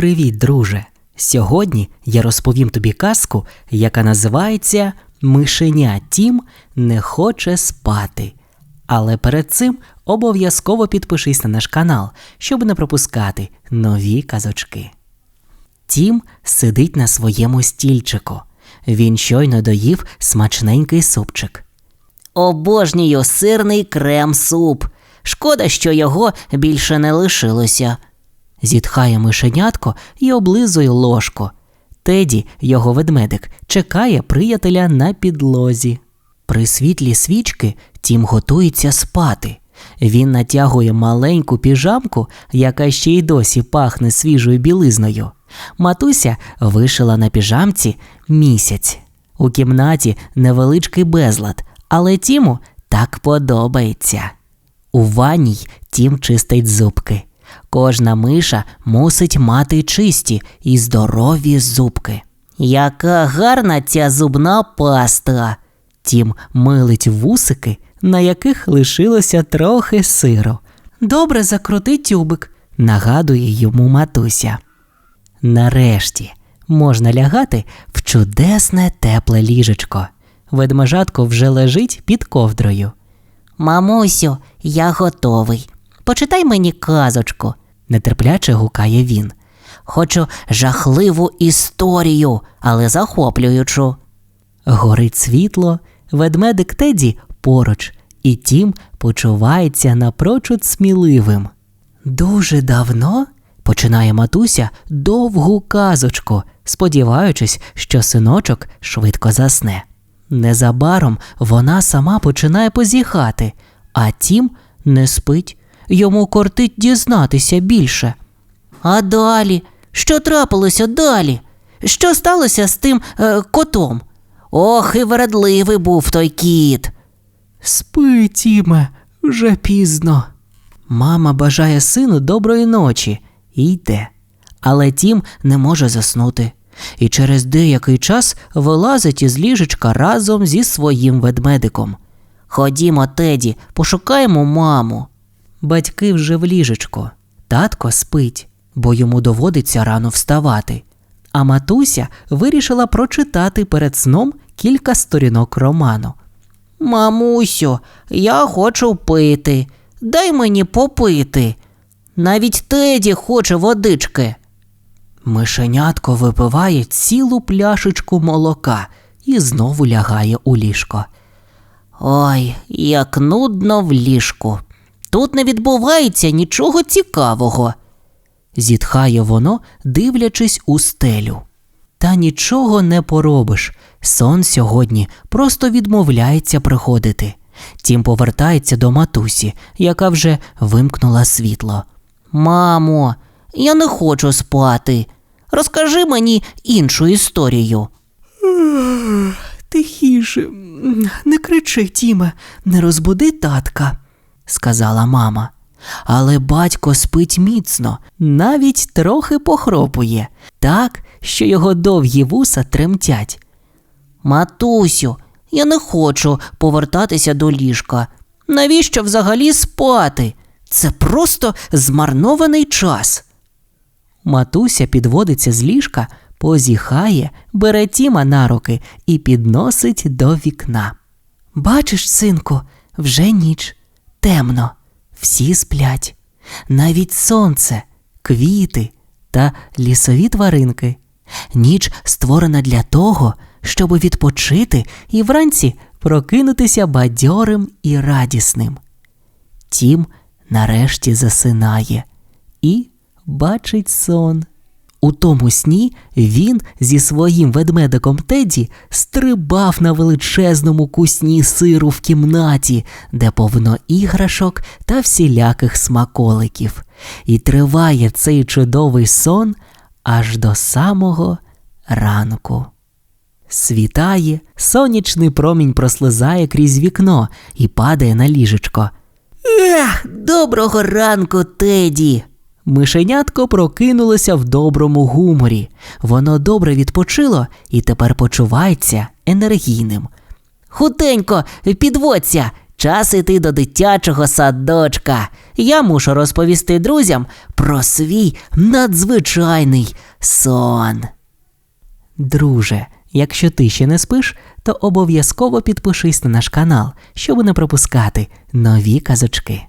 Привіт, друже! Сьогодні я розповім тобі казку, яка називається Мишеня Тім не хоче спати. Але перед цим обов'язково підпишись на наш канал, щоб не пропускати нові казочки. Тім сидить на своєму стільчику. Він щойно доїв смачненький супчик. Обожнюю сирний крем-суп. Шкода, що його більше не лишилося. Зітхає мишенятко і облизує ложку. Теді, його ведмедик, чекає приятеля на підлозі. При світлі свічки Тім готується спати. Він натягує маленьку піжамку, яка ще й досі пахне свіжою білизною. Матуся вишила на піжамці місяць. У кімнаті невеличкий безлад, але Тіму так подобається. У ванній Тім чистить зубки. Кожна миша мусить мати чисті і здорові зубки. Яка гарна ця зубна паста. Тім милить вусики, на яких лишилося трохи сиру. Добре закрути тюбик, нагадує йому матуся. Нарешті можна лягати в чудесне тепле ліжечко. Ведмежатко вже лежить під ковдрою. Мамусю, я готовий. Почитай мені казочку. Нетерпляче гукає він. Хочу жахливу історію, але захоплюючу. Горить світло, ведмедик Теді поруч, і тім почувається напрочуд сміливим. Дуже давно починає матуся довгу казочку, сподіваючись, що синочок швидко засне. Незабаром вона сама починає позіхати, а тім не спить, йому кортить дізнатися більше. А далі? Що трапилося далі? Що сталося з тим е, котом? Ох, і вередливий був той кіт. Спи, Тіме, вже пізно. Мама бажає сину доброї ночі і йде. Але Тім не може заснути. І через деякий час вилазить із ліжечка разом зі своїм ведмедиком. Ходімо, Теді, пошукаємо маму. Батьки вже в ліжечко. Татко спить, бо йому доводиться рано вставати. А матуся вирішила прочитати перед сном кілька сторінок роману. Мамусю, я хочу пити. Дай мені попити. Навіть Теді хоче водички. Мишенятко випиває цілу пляшечку молока і знову лягає у ліжко. Ой, як нудно в ліжку. Тут не відбувається нічого цікавого. Зітхає воно, дивлячись у стелю. Та нічого не поробиш. Сон сьогодні просто відмовляється приходити. Тім повертається до матусі, яка вже вимкнула світло. Мамо, я не хочу спати. Розкажи мені іншу історію. Тихіше, не кричи, Тіме, не розбуди татка, сказала мама. Але батько спить міцно, навіть трохи похропує, так, що його довгі вуса тремтять. Матусю, я не хочу повертатися до ліжка. Навіщо взагалі спати? Це просто змарнований час. Матуся підводиться з ліжка, позіхає, бере Тіма на руки і підносить до вікна. Бачиш, синку, вже ніч, темно, всі сплять, навіть сонце, квіти та лісові тваринки. Ніч створена для того, щоб відпочити і вранці прокинутися бадьорим і радісним. Тім нарешті засинає і бачить сон. У тому сні він зі своїм ведмедиком Теді стрибав на величезному кусні сиру в кімнаті, де повно іграшок та всіляких смаколиків. І триває цей чудовий сон аж до самого ранку. Світає, сонячний промінь прослизає крізь вікно і падає на ліжечко. Ех, доброго ранку, Теді. Мишенятко прокинулося в доброму гуморі. Воно добре відпочило і тепер почувається енергійним. Хутенько, підводься, час іти до дитячого садочка. Я мушу розповісти друзям про свій надзвичайний сон. Друже, якщо ти ще не спиш, то обов'язково підпишись на наш канал, щоб не пропускати нові казочки.